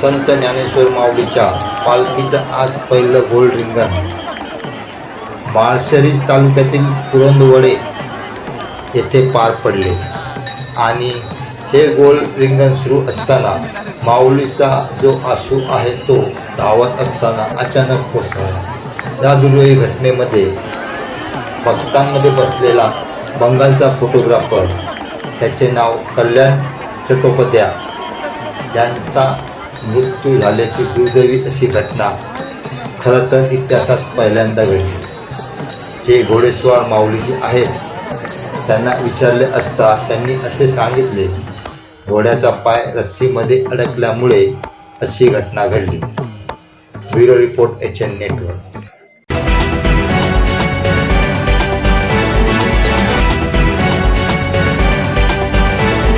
संत ज्ञानेश्वर माऊलीच्या पालखीचं आज पहिलं गोल्ड रिंगण. माळशिरस तालुक्यातील पुरंदवडे येथे पार पडले. आणि हे गोल्ड रिंगण सुरू असताना माऊलीचा जो आशू आहे तो धावत असताना अचानक कोसळला. या दुर्दैवी घटनेमध्ये भक्तांमध्ये बसलेला बंगालचा फोटोग्राफर त्याचे नाव कल्याण चट्टोपाध्याय यांचा मृत्यू झाल्याची दुर्दैवी अशी घटना खरं तर इतिहासात पहिल्यांदा घडली. जे घोडेस्वार माऊलीजी आहेत त्यांना विचारले असता त्यांनी असे सांगितले घोड्याचा पाय रस्सीमध्ये अडकल्यामुळे अशी घटना घडली. Bureau report H N network.